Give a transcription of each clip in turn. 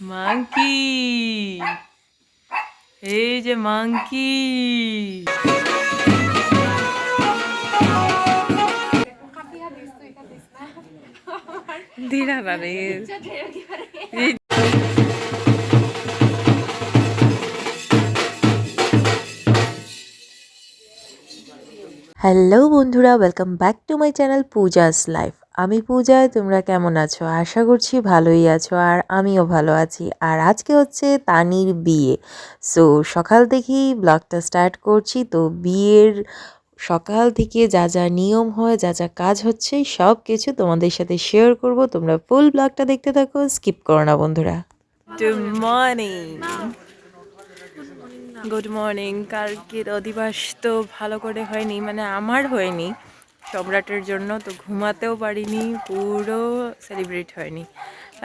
Monkey. এই যে monkey. দিরা না হ্যালো বন্ধুরা welcome back to my channel Puja's life আমি পূজায়, তোমরা কেমন আছো? আশা করছি ভালোই আছো আর আমিও ভালো আছি। আর আজকে হচ্ছে তানির বিয়ে। সো সকাল থেকেই ব্লগটা স্টার্ট করছি। তো বিয়ের সকাল থেকে যা যা নিয়ম হয়, যা যা কাজ হচ্ছে, সব কিছু তোমাদের সাথে শেয়ার করব। তোমরা ফুল ব্লগটা দেখতে থাকো স্কিপ করো না বন্ধুরা। গুড মর্নিং গুড মর্নিং কালকের অধিবাস তো ভালো করে হয়নি মানে আমার হয়নি। সম্রাটের জন্য, তো ঘুমাতেও পারিনি, পুরো সেলিব্রেট হয়নি।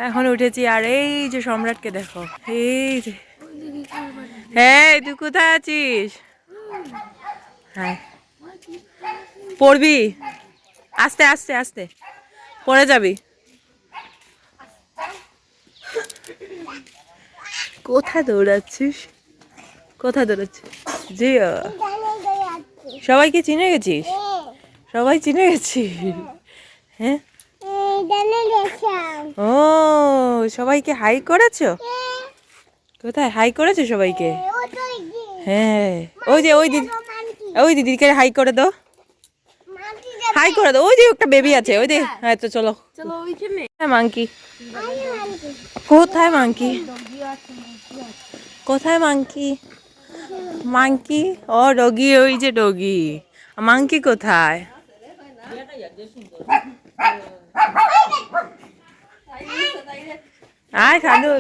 এখন উঠেছি, আর এই যে সম্রাটকে দেখো, এই যে। হ্যাঁ তুই কোথায় আছিস? হ্যাঁ। পড়বি? আস্তে আস্তে আস্তে। পড়ে যাবি। কোথায় দৌড়াচ্ছিস? কোথায় দৌড়াচ্ছিস? জি সবাইকে চিনে গেছিস? সবাই চিনে গেছিস হ্যাঁ? ও সবাইকে হাই করেছ? কোথায়? হাই করেছ সবাইকে? হ্যাঁ। ওই যে ওই দিদি ওই দিদিকে হাই করে দাও। হাই করে দাও। ওই যে একটা বেবি আছে। ওই যে হ্যাঁ তো চলো। মাংকি? কোথায় মাংকি? কোথায় মাংকি? মাংকি? ও ডগি ওই যে ডগি। মাংকি কোথায়? আয় শানু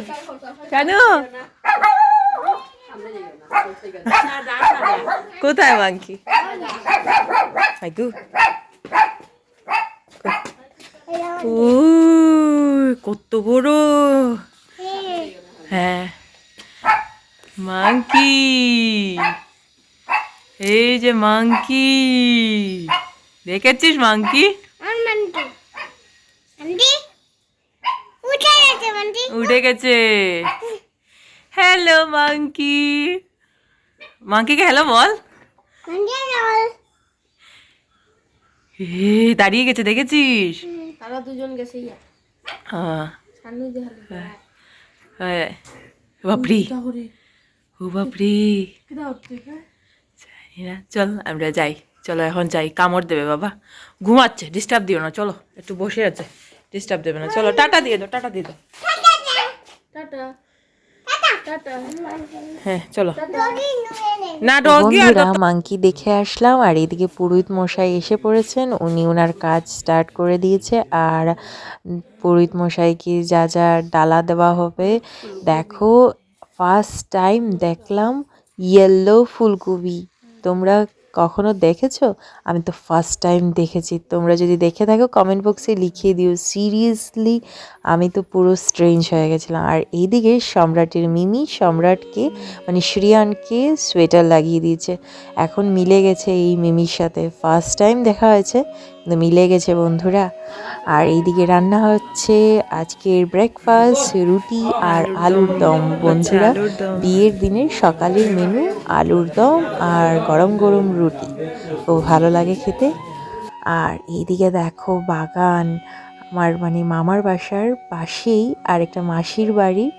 শানু কোথায় মাংকি? আইগু। কত বড়। হ্যাঁ। মাংকি। এই যে মাংকি। দেখেছিস মাংকি উঠে গেছে হ্যালো মাংকি মাংকিকে হ্যালো বল। এ দাঁড়িয়ে গেছে দেখেছিস? তারা দুজন গেছে হ্যাঁ। হ্যাঁ বাপরি। শহরে ও বাপরি। কিদা জানি না। চল আমরা যাই। চলো এখন যাই কামড় দেবে বাবা। ঘুমাচ্ছে ডিস্টার্ব দিও না চলো। একটু বসে আছে ডিস্টার্ব দেবে না। চলো টাটা দিয়ে দাও টাটা দিয়ে দাও। টাটা। টাটা। হ্যাঁ চলো। না মাংকি দেখে আসলাম আর এদিকে পুরোহিত মশাই এসে পড়েছেন। উনি ওনার কাজ স্টার্ট করে দিয়েছে আর পুরোহিত মশাইকে যা যা ডালা দেওয়া হবে দেখো ফার্স্ট টাইম দেখলাম ইয়েলো ফুলকপি। তোমরা কখনো দেখেছ? আমি তো ফার্স্ট টাইম দেখেছি। তোমরা যদি দেখে থাকো কমেন্ট বক্সে লিখিয়ে দিও। সিরিয়াসলি আমি তো পুরো স্ট্রেঞ্জ হয়ে গেছিলাম। আর এইদিকে সম্রাটের মিমি সম্রাটকে মানে শ্রিয়ানকে সোয়েটার লাগিয়ে দিয়েছে। এখন মিলে গেছে এই মিমির সাথে। ফার্স্ট টাইম দেখা হয়েছে। মিলে গেছে বন্ধুরা। আর এইদিকে রান্না হচ্ছে আজকের ব্রেকফাস্ট রুটি আর আলুর দম। বন্ধুরা বিয়ের দিনের সকালের মেনু আলুর দম আর গরম গরম রুটি। ও ভালো লাগে খেতে। আর এইদিকে দেখো বাগান। আমার মানে মামার বাসার পাশেই আর একটা মাসির বাড়ি।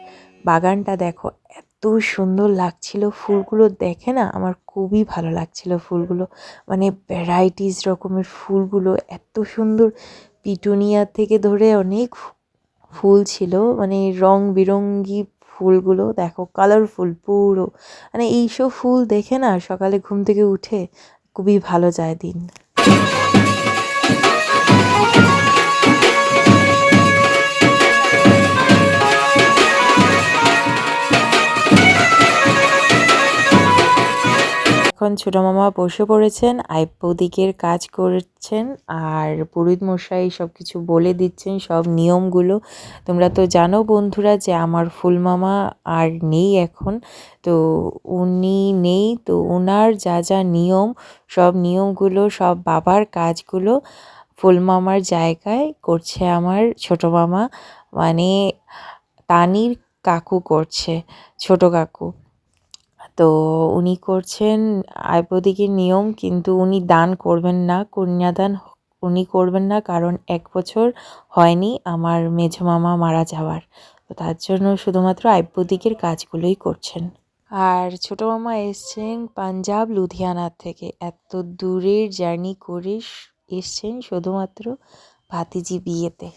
বাগানটা দেখো এত সুন্দর লাগছিল ফুলগুলো দেখে না আমার খুবই ভালো লাগছিল ফুলগুলো। মানে ভ্যারাইটিস রকমের ফুলগুলো, এত সুন্দর পিটুনিয়া থেকে ধরে অনেক ফুল ছিল। মানে রং বেরঙ্গি ফুলগুলো, দেখো কালারফুল পুরো। মানে এইসব ফুল দেখে না সকালে ঘুম থেকে উঠে খুবই ভালো যায় দিন। এখন ছোট মামা বসে পড়েছেন আইপদিকের কাজ করছেন, আর পুরোহিত মশাই সব কিছু বলে দিচ্ছেন, সব নিয়মগুলো। তোমরা তো জানো বন্ধুরা যে আমার ফুল মামা আর নেই এখন। তো উনি নেই, তো ওনার যা যা নিয়ম, সব নিয়মগুলো, সব বাবার কাজগুলো ফুল মামার জায়গায় করছে আমার ছোট মামা। মানে তানির কাকু করছে, ছোট কাকু। তো উনি করছেন আয়পদিকের নিয়ম, কিন্তু উনি দান করবেন না, কন্যাদান উনি করবেন না, কারণ এক বছর হয়নি আমার মেঝো মামা মারা যাওয়ার। তো তার জন্য শুধুমাত্র আয়পদিকের কাজগুলোই করছেন। আর ছোটো মামা এসছেন পাঞ্জাব লুধিয়ানা থেকে। এত দূরের জার্নি করে এসছেন শুধুমাত্র ভাতিজি বিয়েতে।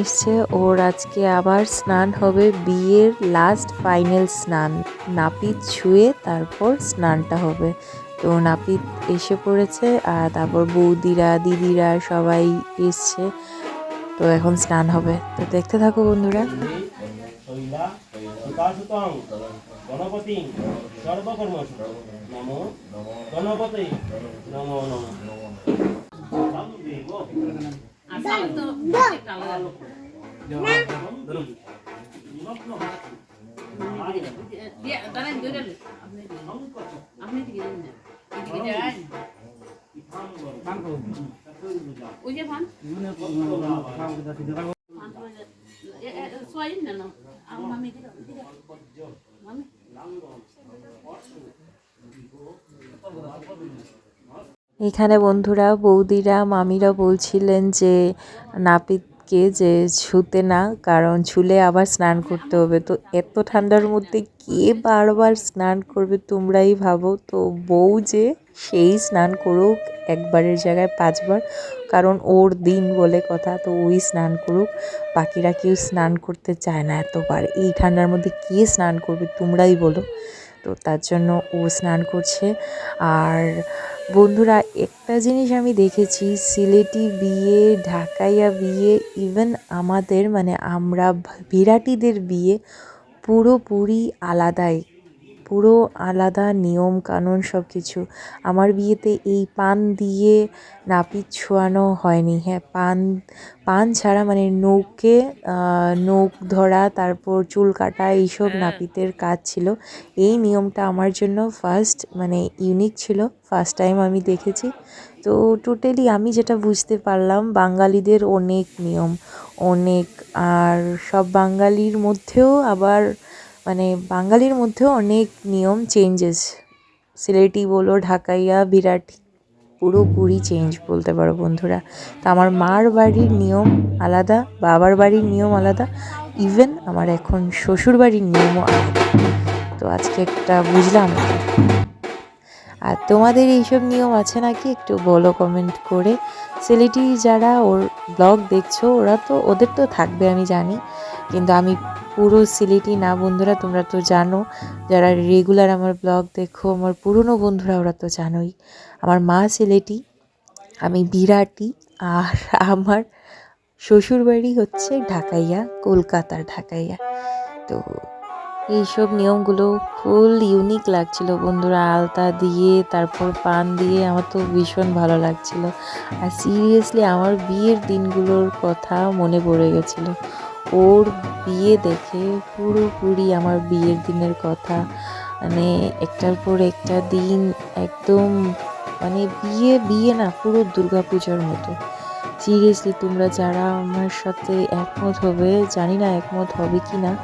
এসছে। ওর আজকে আবার স্নান হবে। বিয়ের লাস্ট ফাইনাল স্নান। নাপিত ছুঁয়ে তারপর স্নানটা হবে। তো নাপিত এসে পড়েছে আর তারপর বৌদিরা, দিদিরা সবাই এসছে। তো এখন স্নান হবে। তো দেখতে থাকো বন্ধুরা। গণপতি সর্বকর্মসু নমো Ganapati. asal itu pasti kalau nah. dia antara juga আপনি দিকে যান না এদিকে যান ওই যে ফান ফান সোয়াইন না আমি এখানে বন্ধুরা, বৌদিরা, মামিরা বলছিলেন যে, নাপিতকে যে ছুতে না, কারণ ছুলে আবার স্নান করতে হবে। তো এত ঠান্ডার মধ্যে কে বারবার স্নান করবে তোমরাই ভাবো? তো বউ যে সেই স্নান করুক, একবারের জায়গায় পাঁচবার, কারণ ওর দিন বলে কথা, তো ওই স্নান করুক। বাকিরা কেউ স্নান করতে চায় না এতবার। এই ঠান্ডার মধ্যে কে স্নান করবে তোমরাই বলো। তো তার জন্য ও স্নান করছে। আর বন্ধুরা, একটা জিনিস আমি দেখেছি, সিলেটি বিয়ে, ঢাকাইয়া বিয়ে ইভেন আমাদের মানে আমরা বিরাটিদের বিয়ে পুরোপুরি আলাদাই। পুরো আলাদা নিয়ম কানুন সব কিছু আমার বিয়েতে এই পান দিয়ে নাপিত ছোঁয়ানো হয়নি। হ্যাঁ পান পান ছাড়া মানে নৌকে নৌক ধরা তারপর চুল কাটা এইসব নাপিতের কাজ ছিল। এই নিয়মটা আমার জন্য ফার্স্ট মানে ইউনিক ছিল ফার্স্ট টাইম আমি দেখেছি। তো টোটালি আমি যেটা বুঝতে পারলাম বাঙালিদের অনেক নিয়ম অনেক আর সব বাঙালির মধ্যেও আবার মানে বাঙালির মধ্যেও অনেক নিয়ম চেঞ্জেস সিলেটি বলো, ঢাকাইয়া, বিরাটি পুরোপুরি চেঞ্জ বলতে পারো বন্ধুরা। তো আমার মার বাড়ির নিয়ম আলাদা, বাবার বাড়ির নিয়ম আলাদা ইভেন আমার এখন শ্বশুর বাড়ির নিয়মও আলাদা। তো আজকে একটা বুঝলাম আর তোমাদের এইসব নিয়ম আছে নাকি একটু বলো কমেন্ট করে। সিলেটি যারা ওর ব্লগ দেখছ, ওরা তো, ওদের তো থাকবে, আমি জানি। কিন্তু আমি পুরো সিলেটি না, বন্ধুরা, তোমরা তো জানো। যারা রেগুলার আমার ব্লগ দেখো, আমার পুরনো বন্ধুরা, ওরা তো জানোই। আমার মা সিলেটি, আমি বিরাটি, আর আমার শ্বশুরবাড়ি হচ্ছে ঢাকাইয়া, কলকাতার ঢাকাইয়া। তো এইসব নিয়মগুলো ফুল ইউনিক লাগছিল, বন্ধুরা। আলতা দিয়ে, তারপর পান দিয়ে আমার তো ভীষণ ভালো লাগছিল। আর সিরিয়াসলি আমার বিয়ের দিনগুলোর কথা মনে পড়ে গেছিল। ওর বিয়ে দেখে পুরোপুরি আমার বিয়ের দিনের কথা। মানে একটার পর একটা দিন একদম মানে বিয়ে বিয়ে না, পুরো দুর্গাপূজার মতো। সিরিয়াসলি তোমরা যারা আমার সাথে একমত হবে, জানি না একমত হবে কি না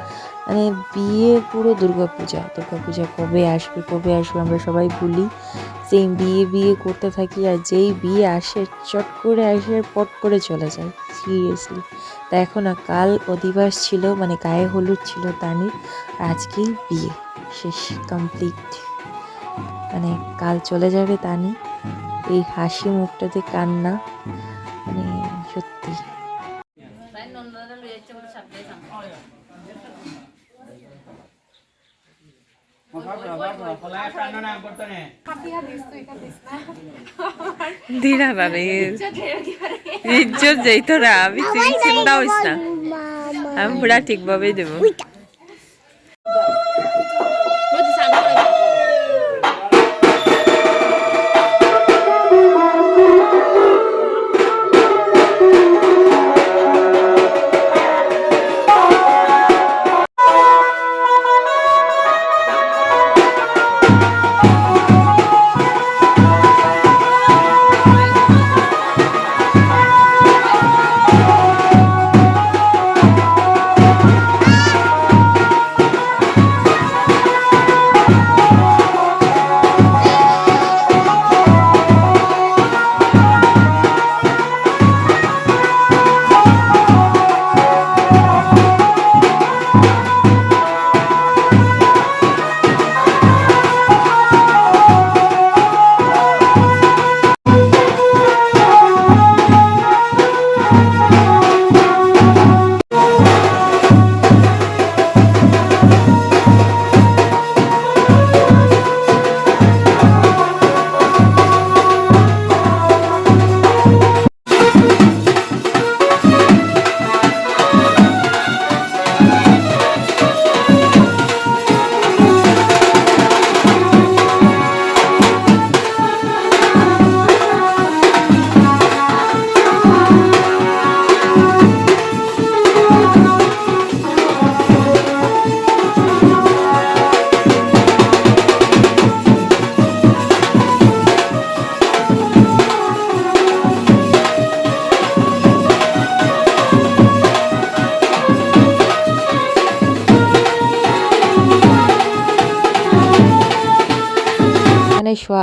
মানে বিয়ে পুরো দুর্গাপূজা দুর্গাপূজা কবে আসবে কবে আসবে আমরা সবাই বলি সেই বিয়ে বিয়ে করতে থাকি আর যেই বিয়ে আসে, চট করে আসে, পট করে চলে যায় সিরিয়াসলি দেখো না কাল অধিবাস ছিল মানে গায়ে হলুদ ছিল তানির, আজকেই বিয়ে, শেষ কমপ্লিট মানে কাল চলে যাবে তানি, এই হাসি মুখটাতে কান্না মানে সত্যি। ধীরা না রে ইজ্জত যাই তোরা আমি চিন্তা হইস না। আমি পুরা ঠিকভাবেই দেবো।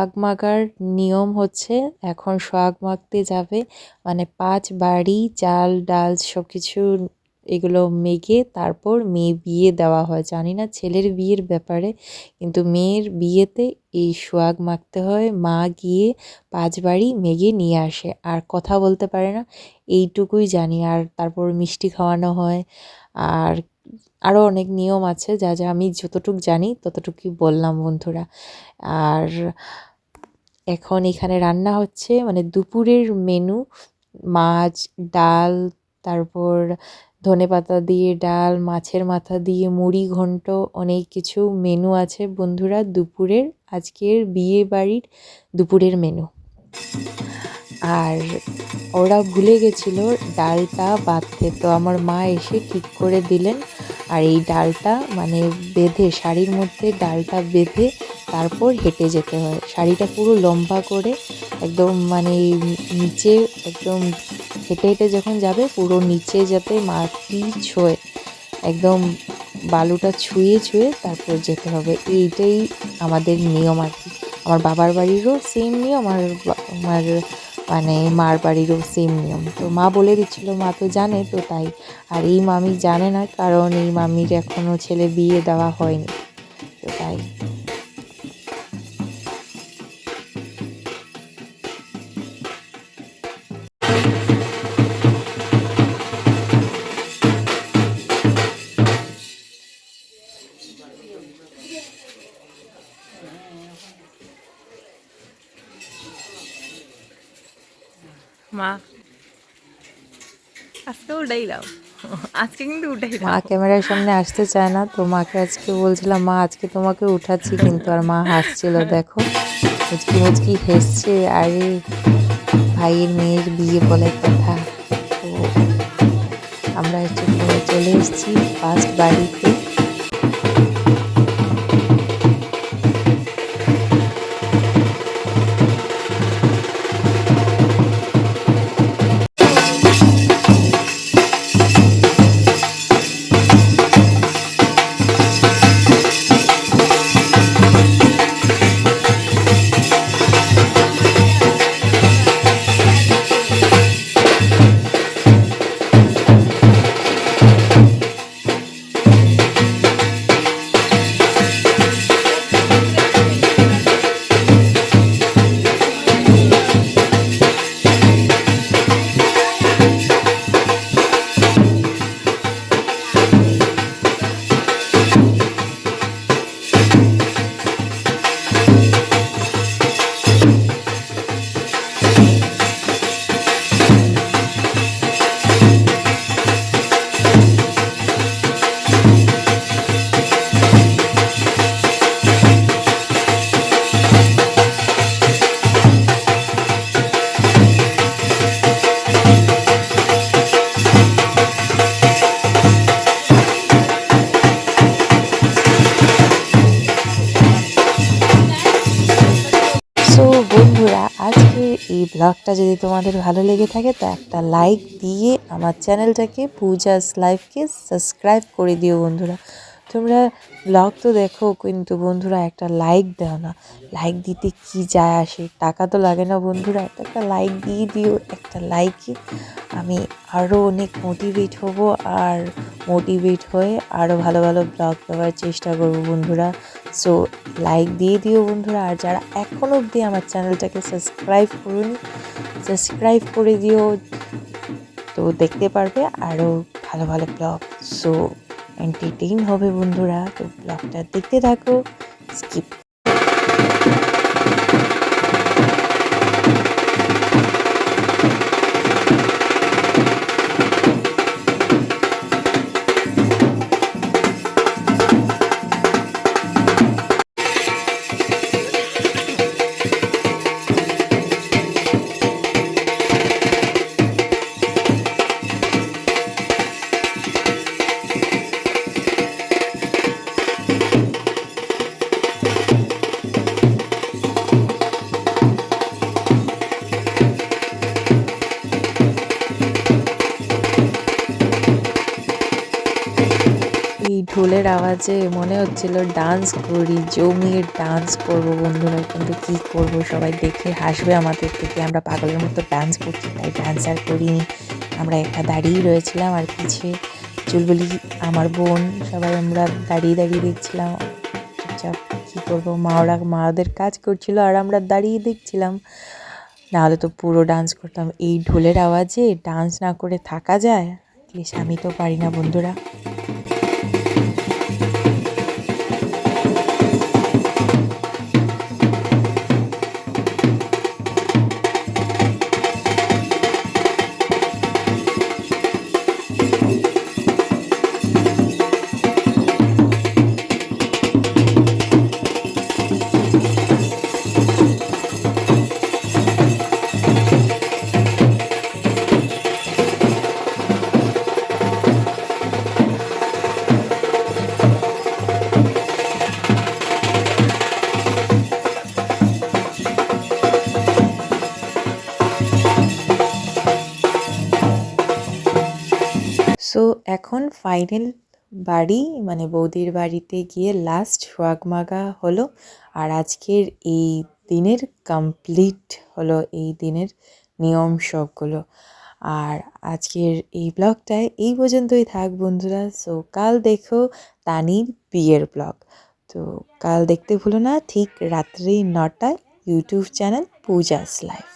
সোহাগ মাগার নিয়ম হচ্ছে, এখন সোহাগ মাখতে যাবে মানে পাঁচ বাড়ি, চাল, ডাল সব কিছু এগুলো মেগে তারপর মেয়ে বিয়ে দেওয়া হয়। জানি না ছেলের বিয়ের ব্যাপারে, কিন্তু মেয়ের বিয়েতে এই সোয়াগ মাখতে হয়, মা গিয়ে পাঁচ বাড়ি মেগে নিয়ে আসে। আর কথা বলতে পারে না, এইটুকুই জানি। আর তারপর মিষ্টি খাওয়ানো হয়। আর আরও অনেক নিয়ম আছে, যা যা আমি যতটুক জানি ততটুকুই বললাম বন্ধুরা। আর এখন এখানে রান্না হচ্ছে মানে দুপুরের মেনু মাছ, ডাল, তারপর ধনে পাতা দিয়ে ডাল, মাছের মাথা দিয়ে মুড়ি, ঘন্ট, অনেক কিছু মেনু আছে বন্ধুরা দুপুরের, আজকের বিয়ে বাড়ির দুপুরের মেনু আর ওরা ভুলে গেছিল ডালটা বাঁধতে। তো আমার মা এসে ঠিক করে দিলেন। আর এই ডালটা মানে বেঁধে, শাড়ির মধ্যে ডালটা বেঁধে তারপর হেঁটে যেতে হয়। শাড়িটা পুরো লম্বা করে একদম মানে নিচে একদম হেঁটে হেঁটে যখন যাবে পুরো নিচে যাতে মাটি ছোঁয়। একদম বালুটা ছুঁয়ে ছুঁয়ে তারপর যেতে হবে। এইটাই আমাদের নিয়ম আর কি। আমার বাবার বাড়িরও সেম নিয়ম আর আমার মানে মার বাড়িরও সেম নিয়ম। তো মা বলে দিচ্ছিল, মা তো জানে তো তাই। আর এই মামি জানে না, কারণ এই মামির এখনও ছেলে বিয়ে দেওয়া হয়নি। তো তাই উঠাইলাম। আজকে কিন্তু মা ক্যামেরার সামনে আসতে চায় না, তো মাকে আজকে বলছিলাম, মা, আজকে তোমাকে উঠাচ্ছি কিন্তু। আর মা হাসছিল, দেখো, মুচকি মুচকি হেসছে। আরে, ভাইয়ের মেয়ের বিয়ে বলে কথা। তো আমরা একটু চলে এসেছি ফার্স্ট বাড়িতে। ব্লগটা যদি তোমাদের ভালো লেগে থাকে, তো একটা লাইক দিয়ে আমার চ্যানেলটাকে পূজাস লাইফকে সাবস্ক্রাইব করে দিও বন্ধুরা। তোমরা ব্লগ তো দেখো, কিন্তু বন্ধুরা একটা লাইক দাও না। লাইক দিতে কি যায় আসে, টাকা তো লাগে না বন্ধুরা। একটা লাইক দিয়ে দিও, একটা লাইকে আমি আরও অনেক মোটিভেট হব আর মোটিভেট হয়ে আরও ভালো ভালো ব্লগ দেওয়ার চেষ্টা করব বন্ধুরা। সো লাইক দিয়ে দিও বন্ধুরা, আর যারা এখনও অবধি আমার চ্যানেলটাকে সাবস্ক্রাইব করুন সাবস্ক্রাইব করে দিও। তো দেখতে পারবে আরও ভালো ভালো ব্লগ সো এন্টারটেইন হবে বন্ধুরা। তো ব্লগটা দেখতে থাকো স্কিপ ঢোলের আওয়াজে মনে হচ্ছিল ডান্স করি, জমিয়ে ডান্স করব বন্ধুরা, কিন্তু কি করব? সবাই দেখে হাসবে আমাদের থেকে। আমরা পাগলের মতো ডান্স করছি, তাই ডান্স আর করিনি। আমরা একা দাঁড়িয়েই রয়েছিলাম আর পিছিয়ে চুলবুলি আমার বোন। সবাই আমরা দাঁড়িয়ে দাঁড়িয়ে দেখছিলাম। চুপচাপ কী করব? মা ওরা মা কাজ করছিল আর আমরা দাঁড়িয়ে দেখছিলাম। নাহলে তো পুরো ডান্স করতাম। এই ঢোলের আওয়াজে ডান্স না করে থাকা যায়? আমি তো পারি না, বন্ধুরা। সো এখন ফাইনাল বাড়ি মানে বৌদির বাড়িতে গিয়ে লাস্ট সোয়াগ মাগা হলো। আর আজকের এই দিনের কমপ্লিট হলো এই দিনের নিয়ম সবগুলো। আর আজকের এই ব্লগটায় এই পর্যন্তই থাক বন্ধুরা। সো কাল দেখো তানির বিয়ের ব্লগ তো কাল দেখতে ভুলো না, ঠিক রাত্রি নটায় ইউটিউব চ্যানেল পূজাস লাইফ